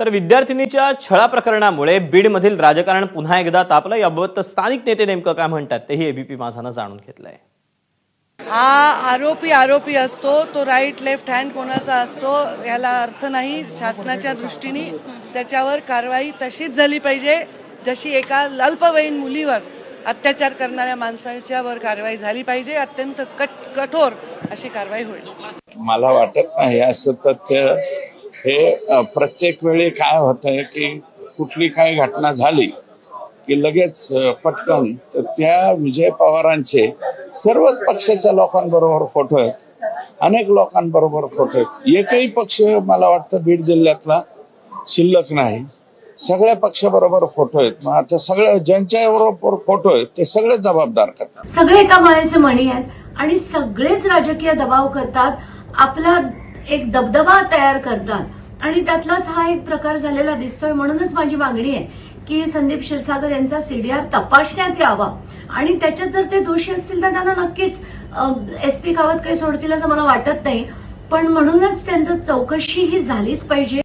तर विद्यार्थिनीच्या छळा प्रकरणामुळे बीडमधील राजकारण पुन्हा एकदा तापलं. याबाबत स्थानिक नेते नेमकं काय म्हणतात तेही एबीपी माझानं जाणून घेतलंय. हा आरोपी आरोपी असतो तो राईट लेफ्ट हँड कोणाचा असतो याला अर्थ नाही शासनाच्या दृष्टीने. त्याच्यावर कारवाई तशीच झाली पाहिजे जशी एका अल्पवयीन मुलीवर अत्याचार करणाऱ्या माणसाच्या वर कारवाई झाली पाहिजे. अत्यंत कट कठोर अशी कारवाई होईल. मला वाटत नाही असं तथ्य हे प्रत्येक वेळी काय होतंय की कुठली काय घटना झाली की लगेच पटकन तर त्या विजय पवारांचे सर्वच पक्षाच्या लोकांबरोबर फोटो आहेत. अनेक लोकांबरोबर फोटो आहेत. एकही पक्ष मला वाटतं बीड जिल्ह्यातला शिल्लक नाही. सगळ्या पक्षाबरोबर फोटो आहेत. मग आता सगळ्या ज्यांच्या बरोबर फोटो आहेत ते सगळे जबाबदार करतात. सगळे एका माळेचे मणी आहेत आणि सगळेच राजकीय दबाव करतात. आपला एक दबदबा तयार करतात. आणि त्यातलाच हा एक प्रकार झालेला दिसतोय म्हणूनच माझी मागणी आहे की संदीप क्षीरसागर यांचा सीडीआर तपासण्यात यावा. आणि त्याच्यात जर ते दोषी असतील तर त्यांना नक्कीच एस पी कावत काही सोडतील असं मला वाटत नाही. पण म्हणूनच त्यांचं चौकशी ही झालीच पाहिजे.